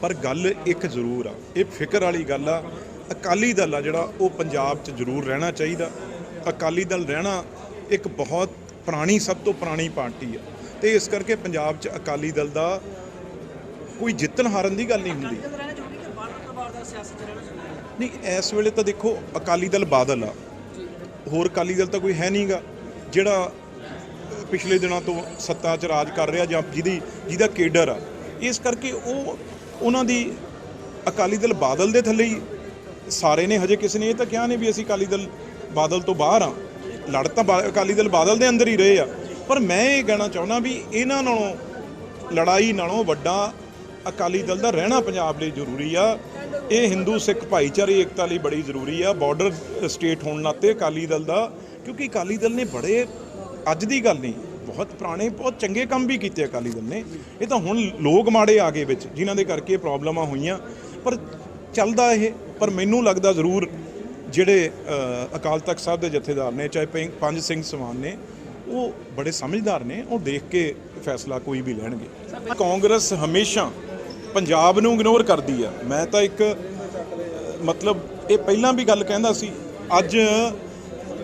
ਪਰ ਗੱਲ ਇੱਕ ਜ਼ਰੂਰ ਆ ਇਹ ਫਿਕਰ ਵਾਲੀ ਗੱਲ ਆ ਅਕਾਲੀ ਦਲ ਆ ਜਿਹੜਾ ਉਹ ਪੰਜਾਬ 'ਚ ਜ਼ਰੂਰ ਰਹਿਣਾ ਚਾਹੀਦਾ। ਅਕਾਲੀ ਦਲ ਰਹਿਣਾ ਇੱਕ ਬਹੁਤ ਪੁਰਾਣੀ ਸਭ ਤੋਂ ਪੁਰਾਣੀ ਪਾਰਟੀ ਆ। ਤੇ ਇਸ ਕਰਕੇ ਪੰਜਾਬ 'ਚ ਅਕਾਲੀ ਦਲ ਦਾ ਕੋਈ ਜਿੱਤਣ ਹਾਰਨ ਦੀ ਗੱਲ ਨਹੀਂ ਹੁੰਦੀ। ਨਹੀਂ ਇਸ ਵੇਲੇ ਤਾਂ ਦੇਖੋ ਅਕਾਲੀ ਦਲ ਬਾਦਲ ਆ। ਹੋਰ ਅਕਾਲੀ ਦਲ ਤਾਂ ਕੋਈ ਹੈ ਨਹੀਂਗਾ ਜਿਹੜਾ ਪਿਛਲੇ ਦਿਨਾਂ ਤੋਂ ਸੱਤਾ 'ਚ ਰਾਜ ਕਰ ਰਿਹਾ ਜਾਂ ਜਿਹਦੀ ਜਿਹਦਾ ਕੇਡਰ ਆ। ਇਸ ਕਰਕੇ ਉਹ ਉਹਨਾਂ ਦੀ ਅਕਾਲੀ ਦਲ ਬਾਦਲ ਦੇ ਥੱਲੇ ਹੀ ਸਾਰੇ ਨੇ, ਹਜੇ ਕਿਸੇ ਨੇ ਇਹ ਤਾਂ ਕਿਹਾ ਨਹੀਂ ਵੀ ਅਸੀਂ ਅਕਾਲੀ ਦਲ ਬਾਦਲ ਤੋਂ ਬਾਹਰ ਆ ਲੜ ਤਾਂ ਬਾ- ਅਕਾਲੀ ਦਲ ਬਾਦਲ ਦੇ ਅੰਦਰ ਹੀ ਰਹੇ ਆ। ਪਰ ਮੈਂ ਇਹ ਕਹਿਣਾ ਚਾਹੁੰਦਾ ਵੀ ਇਹਨਾਂ ਨਾਲੋਂ, ਲੜਾਈ ਨਾਲੋਂ ਵੱਡਾ ਅਕਾਲੀ ਦਲ ਦਾ ਰਹਿਣਾ ਪੰਜਾਬ ਲਈ ਜ਼ਰੂਰੀ ਆ। ਇਹ ਹਿੰਦੂ, ਸਿੱਖ ਭਾਈਚਾਰੇ, ਏਕਤਾ ਲਈ ਬੜੀ ਜ਼ਰੂਰੀ ਆ। ਬਾਰਡਰ ਸਟੇਟ ਹੋਣ ਨਾਤੇ ਅਕਾਲੀ ਦਲ ਦਾ, ਕਿਉਂਕਿ ਅਕਾਲੀ ਦਲ ਨੇ ਬੜੇ, ਅੱਜ ਦੀ ਗੱਲ ਨਹੀਂ ਬਹੁਤ ਪੁਰਾਣੇ, ਬਹੁਤ ਚੰਗੇ ਕੰਮ ਵੀ ਕੀਤੇ ਅਕਾਲੀ ਦਲ ਨੇ। ਇਹ ਤਾਂ ਹੁਣ ਲੋਕ ਮਾੜੇ ਆ ਗਏ ਵਿੱਚ, ਜਿਨ੍ਹਾਂ ਦੇ ਕਰਕੇ ਪ੍ਰੋਬਲਮਾਂ ਹੋਈਆਂ। ਪਰ ਚੱਲਦਾ ਇਹ, ਪਰ ਮੈਨੂੰ ਲੱਗਦਾ ਜ਼ਰੂਰ ਜਿਹੜੇ ਅਕਾਲ ਤਖਤ ਸਾਹਿਬ ਦੇ ਜਥੇਦਾਰ ਨੇ, ਚਾਹੇ ਪੰਜ- ਪੰਜ ਸਿੰਘ ਸਮਾਨ ਨੇ, ਉਹ ਬੜੇ ਸਮਝਦਾਰ ਨੇ, ਉਹ ਦੇਖ ਕੇ ਫੈਸਲਾ ਕੋਈ ਵੀ ਲੈਣਗੇ। ਕਾਂਗਰਸ ਹਮੇਸ਼ਾ ਪੰਜਾਬ ਨੂੰ ਇਗਨੋਰ ਕਰਦੀ ਆ। ਮੈਂ ਤਾਂ ਇੱਕ, ਮਤਲਬ ਇਹ ਪਹਿਲਾਂ ਵੀ ਗੱਲ ਕਹਿੰਦਾ ਸੀ, ਅੱਜ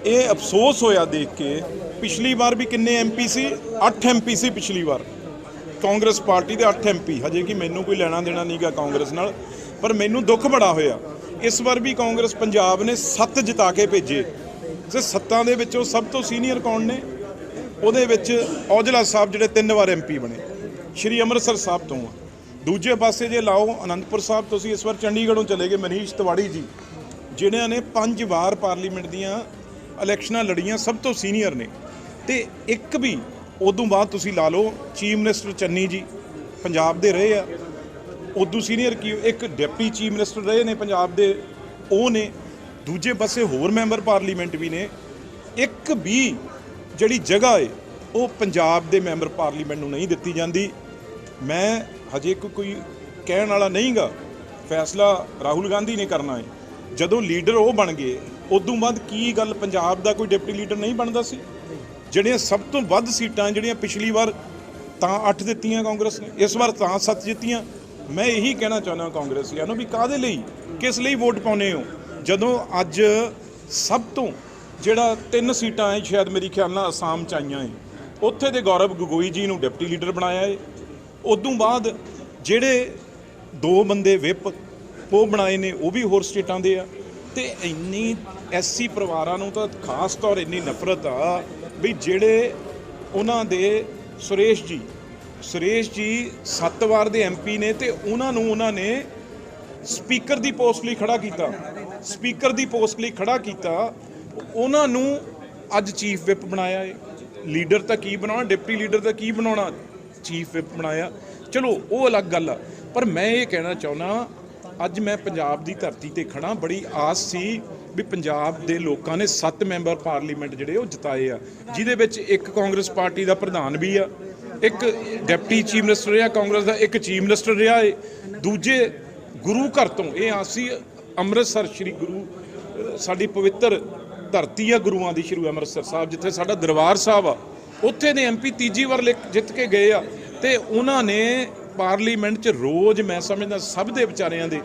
ਇਹ ਅਫਸੋਸ ਹੋਇਆ ਦੇਖ ਕੇ ਪਿਛਲੀ ਵਾਰ ਵੀ ਕਿੰਨੇ ਐਮਪੀ ਸੀ? 8 ਐਮਪੀ ਸੀ ਪਿਛਲੀ ਵਾਰ। ਕਾਂਗਰਸ ਪਾਰਟੀ ਦੇ 8 ਐਮਪੀ ਹਜੇ ਕਿ ਮੈਨੂੰ ਕੋਈ ਲੈਣਾ ਦੇਣਾ ਨਹੀਂਗਾ ਕਾਂਗਰਸ ਨਾਲ, ਪਰ ਮੈਨੂੰ ਦੁੱਖ ਬੜਾ ਹੋਇਆ। ਇਸ ਵਾਰ ਵੀ ਕਾਂਗਰਸ ਪੰਜਾਬ ਨੇ 7 ਜਿਤਾ ਕੇ ਭੇਜੇ। ਤੇ ਸੱਤਾਂ ਦੇ ਵਿੱਚੋਂ ਸਭ ਤੋਂ ਸੀਨੀਅਰ ਕੌਣ ਨੇ? ਉਹਦੇ ਵਿੱਚ ਔਜਲਾ ਸਾਹਿਬ ਜਿਹੜੇ ਤਿੰਨ ਵਾਰ ਐਮਪੀ ਬਣੇ। ਸ਼੍ਰੀ ਅੰਮ੍ਰਿਤਸਰ ਸਾਹਿਬ ਤੋਂ ਆ। ਦੂਜੇ ਪਾਸੇ ਜੇ ਲਾਓ, ਅਨੰਦਪੁਰ ਸਾਹਿਬ, ਤੁਸੀਂ ਇਸ ਵਾਰ ਚੰਡੀਗੜ੍ਹੋਂ ਚਲੇ ਗਏ, ਮਨੀਸ਼ ਤਿਵਾੜੀ ਜੀ, ਜਿਨ੍ਹਾਂ ਨੇ ਪੰਜ ਵਾਰ ਪਾਰਲੀਮੈਂਟ ਦੀਆਂ ਇਲੈਕਸ਼ਨਾਂ ਲੜੀਆਂ, ਸਭ ਤੋਂ ਸੀਨੀਅਰ ਨੇ। ਤੇ ਇੱਕ ਵੀ ਉਦੋਂ ਬਾਅਦ ਤੁਸੀਂ ਲਾ ਲਓ ਚੀਫ ਮਿਨਿਸਟਰ ਚੰਨੀ ਜੀ ਪੰਜਾਬ ਦੇ ਰਹੇ ਆ। ਉਦੋਂ ਸੀਨੀਅਰ ਕੀ ਇੱਕ ਡਿਪਟੀ ਚੀਫ ਮਿਨਿਸਟਰ ਰਹੇ ਨੇ ਪੰਜਾਬ ਦੇ। ਉਹ ਨੇ ਦੂਜੇ ਪਾਸੇ ਹੋਰ ਮੈਂਬਰ ਪਾਰਲੀਮੈਂਟ ਵੀ ਨੇ। ਇੱਕ ਵੀ ਜਿਹੜੀ ਜਗ੍ਹਾ ਏ, ਉਹ ਪੰਜਾਬ ਦੇ ਮੈਂਬਰ ਪਾਰਲੀਮੈਂਟ ਨੂੰ ਨਹੀਂ ਦਿੱਤੀ ਜਾਂਦੀ। ਮੈਂ ਹਜੇ ਕੋਈ ਕੋਈ ਕਹਿਣ ਵਾਲਾ ਨਹੀਂਗਾ। ਫੈਸਲਾ ਰਾਹੁਲ ਗਾਂਧੀ ਨੇ ਕਰਨਾ ਹੈ ਜਦੋਂ ਲੀਡਰ ਉਹ ਬਣ ਗਏ, ਉਦੋਂ ਬਾਅਦ ਕੀ ਗੱਲ ਪੰਜਾਬ ਦਾ ਕੋਈ ਡਿਪਟੀ ਲੀਡਰ ਨਹੀਂ ਬਣਦਾ ਸੀ? ਜਿਹੜੀਆਂ ਸਭ ਤੋਂ ਵੱਧ ਸੀਟਾਂ ਜਿਹੜੀਆਂ ਪਿਛਲੀ ਵਾਰ ਤਾਂ 8 ਦਿੱਤੀਆਂ ਕਾਂਗਰਸ ਨੇ, ਇਸ ਵਾਰ ਤਾਂ 7 ਜਿੱਤੀਆਂ। ਮੈਂ ਇਹੀ ਕਹਿਣਾ ਚਾਹੁੰਦਾ ਕਾਂਗਰਸੀਆਂ ਨੂੰ ਵੀ ਕਾਦੇ ਲਈ, ਕਿਸ ਲਈ ਵੋਟ ਪਾਉਨੇ ਹੋ? ਜਦੋਂ ਅੱਜ ਸਭ ਤੋਂ ਜਿਹੜਾ ਤਿੰਨ ਸੀਟਾਂ ਹੈ ਸ਼ਾਇਦ ਮੇਰੀ ਖਿਆਲ ਨਾਲ ਅਸਾਮ ਚ ਆਈਆਂ ਹੈ ਉੱਥੇ ਦੇ ਗੌਰਵ ਗਗੋਈ ਜੀ ਨੂੰ ਡਿਪਟੀ ਲੀਡਰ ਬਣਾਇਆ ਹੈ ਉਦੋਂ ਬਾਅਦ ਜਿਹੜੇ ਦੋ ਬੰਦੇ ਵਿਪ, ਉਹ ਬਣਾਏ ਨੇ, ਉਹ ਵੀ ਹੋਰ ਸਟੇਟਾਂ ਦੇ ਆ। ਤੇ ਇੰਨੀ ਐਸਸੀ ਪਰਿਵਾਰਾਂ ਨੂੰ ਤਾਂ ਖਾਸ ਤੌਰ ਇੰਨੀ ਨਫ਼ਰਤ ਆ ਵੀ ਜਿਹੜੇ ਉਹਨਾਂ ਦੇ ਸੁਰੇਸ਼ ਜੀ ਸੁਰੇਸ਼ ਜੀ ਸੱਤ ਵਾਰ ਦੇ ਐਮਪੀ ਨੇ ਤੇ ਉਹਨਾਂ ਨੂੰ ਉਹਨਾਂ ਨੇ ਸਪੀਕਰ ਦੀ ਪੋਸਟ ਲਈ ਖੜਾ ਕੀਤਾ। ਸਪੀਕਰ ਦੀ ਪੋਸਟ ਲਈ ਖੜਾ ਕੀਤਾ। ਉਹਨਾਂ ਨੂੰ ਅੱਜ ਚੀਫ ਵਿਪ ਬਣਾਇਆ ਏ। ਲੀਡਰ ਤਾਂ ਕੀ ਬਣਾਉਣਾ, ਡਿਪਟੀ ਲੀਡਰ ਤਾਂ ਕੀ ਬਣਾਉਣਾ? ਚੀਫ ਵਿਪ ਬਣਾਇਆ। ਚਲੋ, ਉਹ ਅਲੱਗ ਗੱਲ ਆ। ਪਰ ਮੈਂ ਇਹ ਕਹਿਣਾ ਚਾਹੁੰਦਾ, ਅੱਜ ਮੈਂ ਪੰਜਾਬ ਦੀ ਧਰਤੀ ਤੇ ਖੜਾ ਬੜੀ ਆਸ ਸੀ ਵੀ ਪੰਜਾਬ ਦੇ ਲੋਕਾਂ ਨੇ 7 ਮੈਂਬਰ ਪਾਰਲੀਮੈਂਟ ਜਿਹੜੇ ਉਹ ਜਿਤਾਏ ਆ, ਜਿਹਦੇ ਵਿੱਚ ਇੱਕ ਕਾਂਗਰਸ ਪਾਰਟੀ ਦਾ ਪ੍ਰਧਾਨ ਵੀ ਆ, ਇੱਕ ਡਿਪਟੀ ਚੀਫ ਮਿਨਿਸਟਰ ਰਿਹਾ, ਕਾਂਗਰਸ ਦਾ ਇੱਕ ਚੀਫ ਮਿਨਿਸਟਰ ਰਿਹਾ ਏ, ਦੂਜੇ ਗੁਰੂ ਘਰ ਤੋਂ, ਇਹ ਆਸੀ ਅੰਮ੍ਰਿਤਸਰ ਸ੍ਰੀ ਗੁਰੂ ਸਾਡੀ ਪਵਿੱਤਰ ਧਰਤੀ ਆ ਗੁਰੂਆਂ ਦੀ, ਸ਼੍ਰੀ ਅੰਮ੍ਰਿਤਸਰ ਸਾਹਿਬ, ਜਿੱਥੇ ਸਾਡਾ ਦਰਬਾਰ ਸਾਹਿਬ ਆ, ਉੱਥੇ ਦੇ ਐਮਪੀ ਤੀਜੀ ਵਾਰ ਲਿਖ- ਜਿੱਤ ਕੇ ਗਏ ਆ, ਤੇ ਉਹਨਾਂ ਨੇ ਪਾਰਲੀਮੈਂਟ 'ਚ ਰੋਜ਼, ਮੈਂ ਸਮਝਦਾ, ਸਭ ਦੇ ਵਿਚਾਰਿਆਂ ਦੇ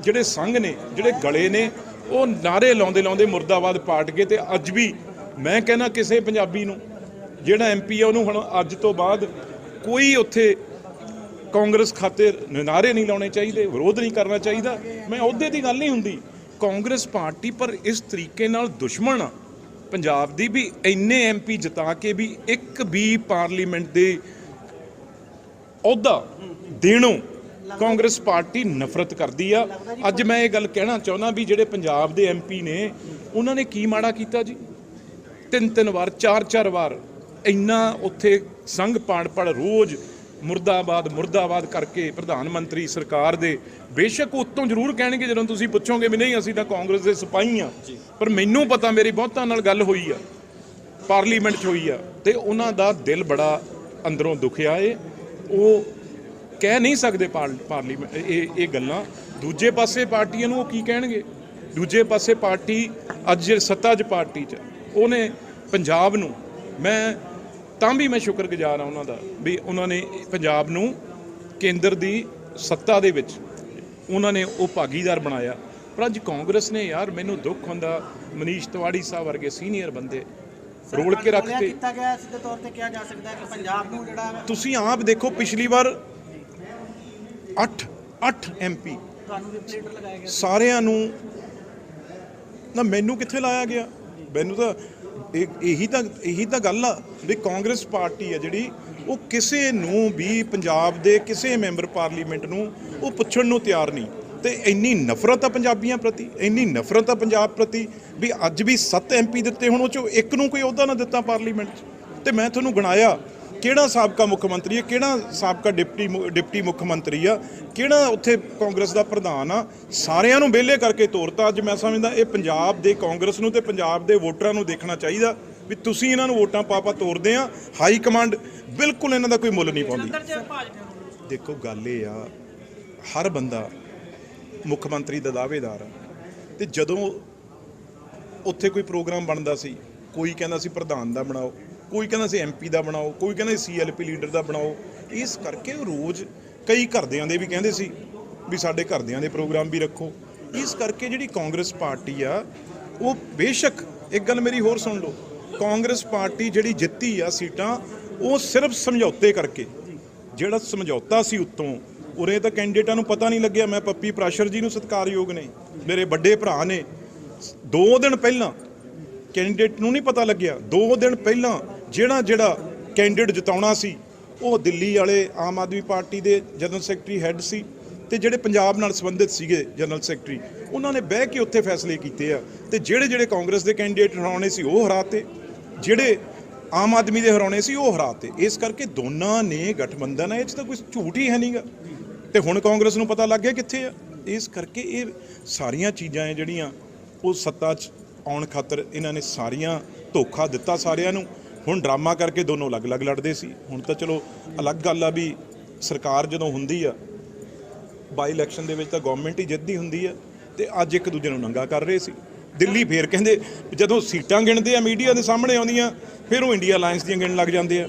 ਜਿਹੜੇ ਸੰਘ ਨੇ, ਜਿਹੜੇ ਗਲੇ ਨੇ ਉਹ ਨਾਰੇ ਲਾਉਂਦੇ ਲਾਉਂਦੇ ਮੁਰਦਾਬਾਦ ਪਾਟ ਗਏ ਤੇ ਅੱਜ ਵੀ ਮੈਂ ਕਹਿੰਦਾ ਕਿਸੇ ਪੰਜਾਬੀ ਨੂੰ, ਜਿਹੜਾ ਐਮਪੀ ਆ, ਉਹਨੂੰ ਹੁਣ ਅੱਜ ਤੋਂ ਬਾਅਦ ਕੋਈ ਉੱਥੇ ਕਾਂਗਰਸ ਖਾਤੇ ਨਾਰੇ ਨਹੀਂ ਲਾਉਣੇ ਚਾਹੀਦੇ, ਵਿਰੋਧ ਨਹੀਂ ਕਰਨਾ ਚਾਹੀਦਾ। ਮੈਂ ਅਹੁਦੇ ਦੀ ਗੱਲ ਨਹੀਂ ਹੁੰਦੀ। ਕਾਂਗਰਸ ਪਾਰਟੀ ਪਰ ਇਸ ਤਰੀਕੇ ਨਾਲ ਦੁਸ਼ਮਣ ਆ। ਪੰਜਾਬ ਦੀ ਵੀ ਇੰਨੇ ਐਮਪੀ ਜਿਤਾ ਕੇ ਵੀ ਇੱਕ ਵੀ ਪਾਰਲੀਮੈਂਟ ਦੇ ਅਹੁਦਾ ਦੇਣੋਂ ਕਾਂਗਰਸ ਪਾਰਟੀ ਨਫ਼ਰਤ ਕਰਦੀ ਆ। ਅੱਜ ਮੈਂ ਇਹ ਗੱਲ ਕਹਿਣਾ ਚਾਹੁੰਦਾ ਵੀ ਜਿਹੜੇ ਪੰਜਾਬ ਦੇ ਐਮਪੀ ਨੇ, ਉਹਨਾਂ ਨੇ ਕੀ ਮਾੜਾ ਕੀਤਾ ਜੀ? ਤਿੰਨ ਤਿੰਨ ਵਾਰ, ਚਾਰ ਚਾਰ ਵਾਰ ਇੰਨਾ ਉੱਥੇ ਸੰਘ ਪਾੜ ਪੜ ਰੋਜ਼ ਮੁਰਦਾਬਾਦ ਮੁਰਦਾਬਾਦ ਕਰਕੇ ਪ੍ਰਧਾਨ ਮੰਤਰੀ ਸਰਕਾਰ ਦੇ। ਬੇਸ਼ੱਕ ਉੱਤੋਂ ਜ਼ਰੂਰ ਕਹਿਣਗੇ ਜਦੋਂ ਤੁਸੀਂ ਪੁੱਛੋਗੇ ਵੀ ਨਹੀਂ, ਅਸੀਂ ਤਾਂ ਕਾਂਗਰਸ ਦੇ ਸਿਪਾਹੀ ਆ। ਪਰ ਮੈਨੂੰ ਪਤਾ ਮੇਰੀ ਬਹੁਤਾਂ ਨਾਲ ਗੱਲ ਹੋਈ ਆ, ਪਾਰਲੀਮੈਂਟ 'ਚ ਹੋਈ ਆ ਤੇ ਉਹਨਾਂ ਦਾ ਦਿਲ ਬੜਾ ਅੰਦਰੋਂ ਦੁਖਿਆ ਏ। ਉਹ ਕਹਿ ਨਹੀਂ ਸਕਦੇ ਪਾਰ- ਪਾਰਲੀਮੈਂਟ ਇਹ ਇਹ ਗੱਲਾਂ। ਦੂਜੇ ਪਾਸੇ ਪਾਰਟੀਆਂ ਨੂੰ ਉਹ ਕੀ ਕਹਿਣਗੇ? ਦੂਜੇ ਪਾਸੇ ਪਾਰਟੀ ਅੱਜ ਜਿਹੜੀ ਸੱਤਾ 'ਚ ਪਾਰਟੀ 'ਚ। ਉਹਨੇ ਪੰਜਾਬ ਨੂੰ ਮੈਂ ਤਾਂ ਵੀ ਮੈਂ ਸ਼ੁਕਰਗੁਜ਼ਾਰ ਆ ਉਹਨਾਂ ਦਾ ਵੀ ਉਹਨਾਂ ਨੇ ਪੰਜਾਬ ਨੂੰ ਕੇਂਦਰ ਦੀ ਸੱਤਾ ਦੇ ਵਿੱਚ ਉਹਨਾਂ ਨੇ ਉਹ ਭਾਗੀਦਾਰ ਬਣਾਇਆ। ਪਰ ਅੱਜ ਕਾਂਗਰਸ ਨੇ ਯਾਰ ਮੈਨੂੰ ਦੁੱਖ ਹੁੰਦਾ। ਮਨੀਸ਼ ਤਿਵਾੜੀ ਸਾਹਿਬ ਵਰਗੇ ਸੀਨੀਅਰ ਬੰਦੇ ਰੋਲ ਕੇ ਰੱਖਤੇ। ਕੀਤਾ ਗਿਆ ਸਿੱਧੇ ਤੌਰ ਤੇ ਕਿਹਾ ਜਾ ਸਕਦਾ ਹੈ ਕਿ ਪੰਜਾਬ ਨੂੰ ਜਿਹੜਾ ਤੁਸੀਂ ਆਪ ਦੇਖੋ ਪਿਛਲੀ ਵਾਰ 8 8 ਐਮਪੀ ਤੁਹਾਨੂੰ ਰਿਪਲੇਟਰ ਲਗਾਇਆ ਗਿਆ ਸਾਰਿਆਂ ਨੂੰ ਨਾ ਮੈਨੂੰ ਕਿੱਥੇ ਲਾਇਆ ਗਿਆ? ਮੈਨੂੰ ਤਾਂ ਇਹ ਇਹੀ ਤਾਂ ਇਹੀ ਤਾਂ ਗੱਲ ਆ ਵੀ ਕਾਂਗਰਸ ਪਾਰਟੀ ਆ ਜਿਹੜੀ ਉਹ ਕਿਸੇ ਨੂੰ ਵੀ ਪੰਜਾਬ ਦੇ ਕਿਸੇ ਮੈਂਬਰ ਪਾਰਲੀਮੈਂਟ ਨੂੰ ਉਹ ਪੁੱਛਣ ਨੂੰ ਤਿਆਰ ਨਹੀਂ। ਤੇ ਇੰਨੀ ਨਫ਼ਰਤ ਆ ਪੰਜਾਬੀਆਂ ਪ੍ਰਤੀ ਇੰਨੀ ਨਫ਼ਰਤ ਆ ਪੰਜਾਬ ਪ੍ਰਤੀ ਵੀ ਅੱਜ ਵੀ 7 ਐਮਪੀ ਦਿੱਤੇ ਹੁਣ ਉਹ ਚੋਂ ਇੱਕ ਨੂੰ ਕੋਈ ਅਹੁਦਾ ਨਾ ਦਿੱਤਾ ਪਾਰਲੀਮੈਂਟ 'ਚ। ਤੇ ਮੈਂ ਤੁਹਾਨੂੰ ਗਣਾਇਆ ਕਿਹੜਾ ਸਾਬਕਾ ਮੁੱਖ ਮੰਤਰੀ ਹੈ? ਕਿਹੜਾ ਸਾਬਕਾ ਡਿਪਟੀ ਡਿਪਟੀ ਮੁੱਖ ਮੰਤਰੀ ਆ? ਕਿਹੜਾ ਉੱਥੇ ਕਾਂਗਰਸ ਦਾ ਪ੍ਰਧਾਨ ਆ? ਸਾਰਿਆਂ ਨੂੰ ਵਿਹਲੇ ਕਰਕੇ ਤੋਰਤਾ ਅੱਜ ਮੈਂ ਸਮਝਦਾ ਇਹ ਪੰਜਾਬ ਦੇ ਕਾਂਗਰਸ ਨੂੰ ਤੇ ਪੰਜਾਬ ਦੇ ਵੋਟਰਾਂ ਨੂੰ ਦੇਖਣਾ ਚਾਹੀਦਾ ਵੀ ਤੁਸੀਂ ਇਹਨਾਂ ਨੂੰ ਵੋਟਾਂ ਪਾਪਾ ਤੋਰਦੇ ਆ ਹਾਈ ਕਮਾਂਡ ਬਿਲਕੁਲ ਇਹਨਾਂ ਦਾ ਕੋਈ ਮੁੱਲ ਨਹੀਂ ਪਾਉਂਦੀ। ਦੇਖੋ ਗੱਲ ਇਹ ਆ ਹਰ ਬੰਦਾ ਮੁੱਖ ਮੰਤਰੀ ਦਾ ਦਾਅਵੇਦਾਰ ਆ। ਤੇ ਜਦੋਂ ਉੱਥੇ ਕੋਈ ਪ੍ਰੋਗਰਾਮ ਬਣਦਾ ਸੀ ਕੋਈ ਕਹਿੰਦਾ ਸੀ ਪ੍ਰਧਾਨ ਦਾ ਬਣਾਓ ਕੋਈ ਕਹਿੰਦਾ ਸੀ ਐਮਪੀ ਦਾ ਬਣਾਓ, ਕੋਈ ਕਹਿੰਦਾ ਸੀ ਸੀਐਲਪੀ ਲੀਡਰ ਦਾ ਬਣਾਓ। ਇਸ ਕਰਕੇ ਉਹ ਰੋਜ਼ ਕਈ ਘਰਦਿਆਂ ਦੇ ਵੀ ਕਹਿੰਦੇ ਸੀ ਵੀ ਸਾਡੇ ਘਰਦਿਆਂ ਦੇ ਪ੍ਰੋਗਰਾਮ ਵੀ ਰੱਖੋ। ਇਸ ਕਰਕੇ ਜਿਹੜੀ ਕਾਂਗਰਸ ਪਾਰਟੀ ਆ, ਉਹ ਬੇਸ਼ੱਕ ਇੱਕ ਗੱਲ ਮੇਰੀ ਹੋਰ ਸੁਣ ਲਓ। ਕਾਂਗਰਸ ਪਾਰਟੀ ਜਿਹੜੀ ਜਿੱਤੀ ਆ ਸੀਟਾਂ, ਉਹ ਸਿਰਫ ਸਮਝੌਤੇ ਕਰਕੇ। ਜਿਹੜਾ ਸਮਝੌਤਾ ਸੀ ਉੱਤੋਂ, ਉਰੇ ਤਾਂ ਕੈਂਡੀਡੇਟਾਂ ਨੂੰ ਪਤਾ ਨਹੀਂ ਲੱਗਿਆ, ਮੈਂ ਪੱਪੀ ਪ੍ਰਾਸ਼ਰ ਜੀ ਨੂੰ ਸਤਿਕਾਰਯੋਗ ਨੇ, ਮੇਰੇ ਵੱਡੇ ਭਰਾ ਨੇ। ਦੋ ਦਿਨ ਪਹਿਲਾਂ ਕੈਂਡੀਡੇਟ ਨੂੰ ਨਹੀਂ ਪਤਾ ਲੱਗਿਆ, ਦੋ ਦਿਨ ਪਹਿਲਾਂ ਜਿਹੜਾ ਜਿਹੜਾ ਕੈਂਡੀਡੇਟ ਜਿਤਾਉਣਾ ਸੀ, ਉਹ ਦਿੱਲੀ ਵਾਲੇ ਆਮ ਆਦਮੀ ਪਾਰਟੀ ਦੇ ਜਨਰਲ ਸੈਕਟਰੀ ਹੈੱਡ ਸੀ ਤੇ ਜਿਹੜੇ ਪੰਜਾਬ ਨਾਲ ਸੰਬੰਧਿਤ ਸੀਗੇ ਜਨਰਲ ਸੈਕਟਰੀ ਉਹਨਾਂ ਨੇ ਬਹਿ ਕੇ ਉੱਥੇ ਫੈਸਲੇ ਕੀਤੇ ਆ ਤੇ ਜਿਹੜੇ ਜਿਹੜੇ ਕਾਂਗਰਸ ਦੇ ਕੈਂਡੀਡੇਟ ਹਰਾਉਣੇ ਸੀ, ਉਹ ਹਰਾਤੇ। ਜਿਹੜੇ ਆਮ ਆਦਮੀ ਦੇ ਹਰਾਉਣੇ ਸੀ, ਉਹ ਹਰਾਤੇ। ਇਸ ਕਰਕੇ ਦੋਨਾਂ ਨੇ ਗਠਬੰਧਨ ਹੈ ਇਹ 'ਚ ਤਾਂ ਕੋਈ ਝੂਠ ਹੀ ਹੈ ਨਹੀਂਗਾ ਤੇ ਹੁਣ ਕਾਂਗਰਸ ਨੂੰ ਪਤਾ ਲੱਗ ਗਿਆ ਕਿੱਥੇ ਆ। ਇਸ ਕਰਕੇ ਇਹ ਸਾਰੀਆਂ ਚੀਜ਼ਾਂ ਹੈ ਜਿਹੜੀਆਂ, ਉਹ ਸੱਤਾ 'ਚ ਆਉਣ ਖਾਤਰ ਇਹਨਾਂ ਨੇ ਸਾਰੀਆਂ ਧੋਖਾ ਦਿੱਤਾ ਸਾਰਿਆਂ ਨੂੰ। ਹੁਣ ਡਰਾਮਾ ਕਰਕੇ ਦੋਨੋਂ ਅਲੱਗ-ਅਲੱਗ ਲੜਦੇ ਸੀ। ਹੁਣ ਤਾਂ ਚਲੋ ਅਲੱਗ ਗੱਲ ਆ ਵੀ ਸਰਕਾਰ ਜਦੋਂ ਹੁੰਦੀ ਆ ਬਾਈ ਇਲੈਕਸ਼ਨ ਦੇ ਵਿੱਚ ਤਾਂ ਗਵਰਨਮੈਂਟ ਹੀ ਜਿੱਤਦੀ ਹੁੰਦੀ ਆ ਤੇ ਅੱਜ ਇੱਕ ਦੂਜੇ ਨੂੰ ਨੰਗਾ ਕਰ ਰਹੇ ਸੀ। ਦਿੱਲੀ ਫੇਰ ਕਹਿੰਦੇ ਜਦੋਂ ਸੀਟਾਂ ਗਿਣਦੇ ਆ ਮੀਡੀਆ ਦੇ ਸਾਹਮਣੇ ਆਉਂਦੀਆਂ, ਫਿਰ ਉਹ ਇੰਡੀਆ ਅਲਾਈਅੰਸ ਦੀਆਂ ਗਿਣਨ ਲੱਗ ਜਾਂਦੇ ਆ।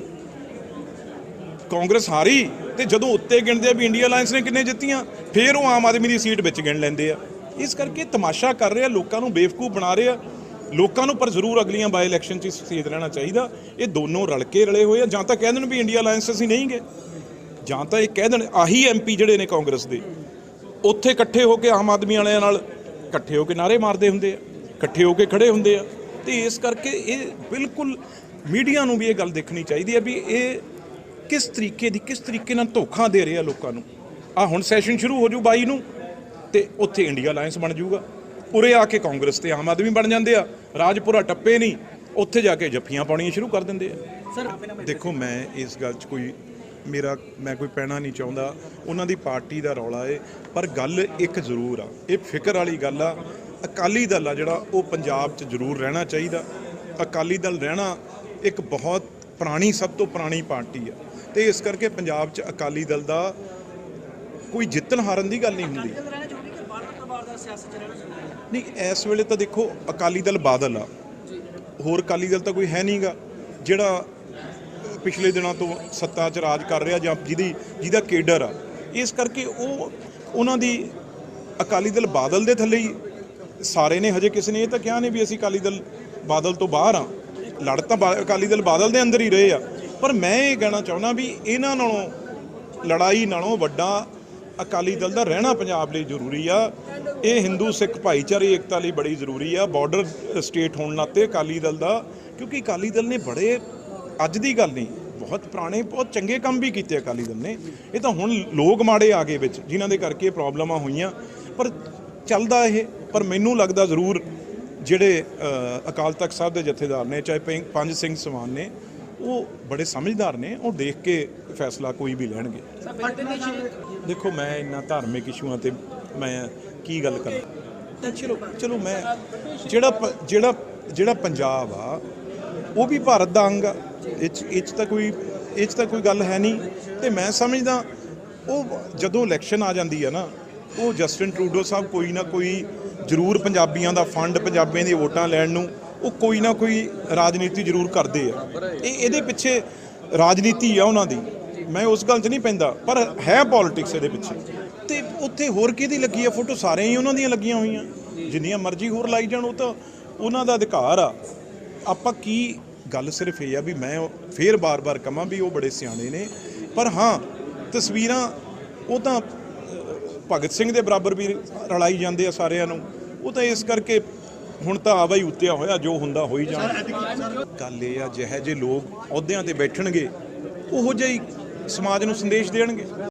ਕਾਂਗਰਸ ਹਾਰੀ ਤੇ ਜਦੋਂ ਉੱਤੇ ਗਿਣਦੇ ਆ ਵੀ ਇੰਡੀਆ ਅਲਾਈਅੰਸ ਨੇ ਕਿੰਨੇ ਜਿੱਤੀਆਂ, ਫਿਰ ਉਹ ਆਮ ਆਦਮੀ ਦੀ ਸੀਟ ਵਿੱਚ ਗਿਣ ਲੈਂਦੇ ਆ। ਇਸ ਕਰਕੇ ਤਮਾਸ਼ਾ ਕਰ ਰਹੇ ਆ ਲੋਕਾਂ ਨੂੰ ਬੇਵਕੂਫ ਬਣਾ ਰਹੇ। ਆ ਲੋਕਾਂ ਨੂੰ ਪਰ ਜ਼ਰੂਰ ਅਗਲੀਆਂ ਬਾਈ ਇਲੈਕਸ਼ਨ 'ਚ ਸੇਧ ਰਹਿਣਾ ਚਾਹੀਦਾ। ਇਹ ਦੋਨੋਂ ਰਲ ਕੇ ਰਲੇ ਹੋਏ ਆ, ਜਾਂ ਤਾਂ ਕਹਿ ਦੇਣ ਵੀ ਇੰਡੀਆ ਅਲਾਈਅੰਸ ਅਸੀਂ ਨਹੀਂ ਗਏ, ਜਾਂ ਤਾਂ ਇਹ ਕਹਿ ਦੇਣ ਆਹੀ ਐਮਪੀ ਜਿਹੜੇ ਨੇ ਕਾਂਗਰਸ ਦੇ, ਉੱਥੇ ਇਕੱਠੇ ਹੋ ਕੇ ਆਮ ਆਦਮੀ ਵਾਲਿਆਂ ਨਾਲ ਇਕੱਠੇ ਹੋ ਕੇ ਨਾਰੇ ਮਾਰਦੇ ਹੁੰਦੇ ਆ, ਇਕੱਠੇ ਹੋ ਕੇ ਖੜੇ ਹੁੰਦੇ ਆ। ਤੇ ਇਸ ਕਰਕੇ ਇਹ ਬਿਲਕੁਲ ਮੀਡੀਆ ਨੂੰ ਵੀ ਇਹ ਗੱਲ ਦੇਖਣੀ ਚਾਹੀਦੀ ਹੈ ਵੀ ਇਹ ਕਿਸ ਤਰੀਕੇ ਦੀ, ਕਿਸ ਤਰੀਕੇ ਨਾਲ ਧੋਖਾ ਦੇ ਰਹੇ ਆ ਲੋਕਾਂ ਨੂੰ। ਆ ਹੁਣ ਸੈਸ਼ਨ ਸ਼ੁਰੂ ਹੋ ਜੂ 22 ਨੂੰ, ਤੇ ਉੱਥੇ ਇੰਡੀਆ ਅਲਾਈਅੰਸ ਬਣ ਜਾਊਗਾ ਉਰੇ ਆ ਕੇ ਕਾਂਗਰਸ ਤੇ ਆਮ ਆਦਮੀ ਬਣ ਜਾਂਦੇ ਆ। ਰਾਜਪੁਰਾ ਟੱਪੇ ਨਹੀਂ ਉੱਥੇ ਜਾ ਕੇ ਜੱਫੀਆਂ ਪਾਉਣੀਆਂ ਸ਼ੁਰੂ ਕਰ ਦਿੰਦੇ ਆ। ਸਰ ਦੇਖੋ ਮੈਂ ਇਸ ਗੱਲ 'ਚ ਕੋਈ ਮੇਰਾ ਮੈਂ ਕੋਈ ਪੈਣਾ ਨਹੀਂ ਚਾਹੁੰਦਾ। ਉਹਨਾਂ ਦੀ ਪਾਰਟੀ ਦਾ ਰੌਲਾ ਏ ਪਰ ਗੱਲ ਇੱਕ ਜ਼ਰੂਰ ਆ। ਇਹ ਫਿਕਰ ਵਾਲੀ ਗੱਲ ਆ ਅਕਾਲੀ ਦਲ ਆ ਜਿਹੜਾ ਉਹ ਪੰਜਾਬ 'ਚ ਜ਼ਰੂਰ ਰਹਿਣਾ ਚਾਹੀਦਾ। ਅਕਾਲੀ ਦਲ ਰਹਿਣਾ ਇੱਕ ਬਹੁਤ ਪੁਰਾਣੀ ਸਭ ਤੋਂ ਪੁਰਾਣੀ ਪਾਰਟੀ ਆ। ਤੇ ਇਸ ਕਰਕੇ ਪੰਜਾਬ 'ਚ ਅਕਾਲੀ ਦਲ ਦਾ ਕੋਈ ਜਿੱਤਣ ਹਾਰਨ ਦੀ ਗੱਲ ਨਹੀਂ ਹੁੰਦੀ ਅੰਦਰ ਰਹਿਣਾ ਜ਼ਰੂਰੀ ਕਿ ਬਾਹਰ ਪਰਿਵਾਰ ਦਾ ਸਿਆਸਤ ਚ ਰਹਿਣਾ ਜ਼ਰੂਰੀ ਹੈ? ਨਹੀਂ ਇਸ ਵੇਲੇ ਤਾਂ ਦੇਖੋ ਅਕਾਲੀ ਦਲ ਬਾਦਲ ਆ। ਹੋਰ ਅਕਾਲੀ ਦਲ ਤਾਂ ਕੋਈ ਹੈ ਨਹੀਂਗਾ ਜਿਹੜਾ ਪਿਛਲੇ ਦਿਨਾਂ ਤੋਂ ਸੱਤਾ 'ਚ ਰਾਜ ਕਰ ਰਿਹਾ ਜਾਂ ਜਿਹਦੀ ਜਿਹਦਾ ਕੇਡਰ ਆ। ਇਸ ਕਰਕੇ ਉਹ ਉਹਨਾਂ ਦੀ ਅਕਾਲੀ ਦਲ ਬਾਦਲ ਦੇ ਥੱਲੇ ਹੀ ਸਾਰੇ ਨੇ। ਹਜੇ ਕਿਸੇ ਨੇ ਇਹ ਤਾਂ ਕਿਹਾ ਨਹੀਂ ਵੀ ਅਸੀਂ ਅਕਾਲੀ ਦਲ ਬਾਦਲ ਤੋਂ ਬਾਹਰ ਆ। ਲੜ ਤਾਂ ਅਕਾਲੀ ਦਲ ਬਾਦਲ ਦੇ ਅੰਦਰ ਹੀ ਰਹੇ ਆ। ਪਰ ਮੈਂ ਇਹ ਕਹਿਣਾ ਚਾਹੁੰਦਾ ਵੀ ਇਹਨਾਂ ਨਾਲੋਂ ਲੜਾਈ ਨਾਲੋਂ ਵੱਡਾ ਅਕਾਲੀ ਦਲ ਦਾ ਰਹਿਣਾ ਪੰਜਾਬ ਲਈ ਜ਼ਰੂਰੀ ਆ। ਇਹ ਹਿੰਦੂ, ਸਿੱਖ ਭਾਈਚਾਰੇ, ਏਕਤਾ ਲਈ ਬੜੀ ਜ਼ਰੂਰੀ ਆ। ਬਾਰਡਰ ਸਟੇਟ ਹੋਣ ਨਾਤੇ ਅਕਾਲੀ ਦਲ ਦਾ, ਕਿਉਂਕਿ ਅਕਾਲੀ ਦਲ ਨੇ ਬੜੇ, ਅੱਜ ਦੀ ਗੱਲ ਨਹੀਂ, ਬਹੁਤ ਪੁਰਾਣੇ, ਬਹੁਤ ਚੰਗੇ ਕੰਮ ਵੀ ਕੀਤੇ ਅਕਾਲੀ ਦਲ ਨੇ। ਇਹ ਤਾਂ ਹੁਣ ਲੋਕ ਮਾੜੇ ਆ ਗਏ ਵਿੱਚ, ਜਿਨ੍ਹਾਂ ਦੇ ਕਰਕੇ ਪ੍ਰੋਬਲਮਾਂ ਹੋਈਆਂ। ਪਰ ਚੱਲਦਾ ਇਹ, ਪਰ ਮੈਨੂੰ ਲੱਗਦਾ ਜ਼ਰੂਰ ਜਿਹੜੇ ਅਕਾਲ ਤਖਤ ਸਾਹਿਬ ਦੇ ਜਥੇਦਾਰ ਨੇ, ਚਾਹੇ ਪੰਜ- ਪੰਜ ਸਿੰਘ ਸਮਾਨ ਨੇ ਉਹ ਬੜੇ ਸਮਝਦਾਰ ਨੇ, ਉਹ ਦੇਖ ਕੇ ਫੈਸਲਾ ਕੋਈ ਵੀ ਲੈਣਗੇ। ਦੇਖੋ, ਮੈਂ ਇੰਨਾ ਧਾਰਮਿਕ ਇਸ਼ੂਆਂ ਤੇ ਮੈਂ ਕੀ ਗੱਲ ਕਰਾਂ? ਚਲੋ ਚਲੋ ਮੈਂ ਜਿਹੜਾ ਪ- ਜਿਹੜਾ ਜਿਹੜਾ ਪੰਜਾਬ ਆ, ਉਹ ਵੀ ਭਾਰਤ ਦਾ ਅੰਗ ਆ। ਇਹ 'ਚ ਇਹ 'ਚ ਤਾਂ ਕੋਈ, ਇਹ 'ਚ ਤਾਂ ਕੋਈ ਗੱਲ ਹੈ ਨਹੀਂ। ਤੇ ਮੈਂ ਸਮਝਦਾ, ਉਹ ਜਦੋਂ ਇਲੈਕਸ਼ਨ ਆ ਜਾਂਦੀ ਆ ਨਾ, ਉਹ ਜਸਟਿਨ ਟਰੂਡੋ ਸਾਹਿਬ ਕੋਈ ਨਾ ਕੋਈ ਜ਼ਰੂਰ ਪੰਜਾਬੀਆਂ ਦਾ ਫੰਡ, ਪੰਜਾਬੀਆਂ ਦੀ ਵੋਟਾਂ ਲੈਣ ਨੂੰ ਉਹ ਕੋਈ ਨਾ ਕੋਈ ਰਾਜਨੀਤੀ ਜ਼ਰੂਰ ਕਰਦੇ ਆ। ਇਹ ਇਹਦੇ ਪਿੱਛੇ ਰਾਜਨੀਤੀ ਆ ਉਹਨਾਂ ਦੀ। ਮੈਂ ਉਸ ਗੱਲ 'ਚ ਨਹੀਂ ਪੈਂਦਾ, ਪਰ ਹੈ ਪੋਲਿਟਿਕਸ ਇਹਦੇ ਪਿੱਛੇ। ਤੇ ਉੱਥੇ ਹੋਰ ਕਿਹਦੀ ਲੱਗੀ ਆ ਫੋਟੋ? ਸਾਰਿਆਂ ਹੀ ਉਹਨਾਂ ਦੀਆਂ ਲੱਗੀਆਂ ਹੋਈਆਂ। ਜਿੰਨੀਆਂ ਮਰਜ਼ੀ ਹੋਰ ਲਾਈ ਜਾਣ, ਉਹ ਤਾਂ ਉਹਨਾਂ ਦਾ ਅਧਿਕਾਰ ਆ। ਆਪਾਂ ਕੀ ਗੱਲ ਸਿਰਫ ਇਹ ਆ ਵੀ ਮੈਂ ਉਹ- ਫੇਰ ਬਾਰ-ਬਾਰ ਕਹਾਂ ਵੀ ਉਹ ਬੜੇ ਸਿਆਣੇ ਨੇ। ਪਰ ਹਾਂ, ਤਸਵੀਰਾਂ, ਉਹ ਤਾਂ ਭਗਤ ਸਿੰਘ ਦੇ ਬਰਾਬਰ ਵੀ ਰਲਾਈ ਜਾਂਦੇ ਆ ਸਾਰਿਆਂ ਨੂੰ। ਉਹ ਤਾਂ ਇਸ ਕਰਕੇ ਹੁਣ ਤਾਂ ਆਵਾ ਹੀ ਉਤਿਆ ਹੋਇਆ ਜੋ ਹੁੰਦਾ ਹੋਈ ਜਾਣਾ। ਗੱਲ ਇਹ ਆ ਜਿਹੇ ਜੇ ਲੋਕ ਅਹੁਦਿਆਂ ਤੇ ਬੈਠਣਗੇ ਉਹੋ ਜਿਹਾ ਸਮਾਜ ਨੂੰ ਸੰਦੇਸ਼ ਦੇਣਗੇ।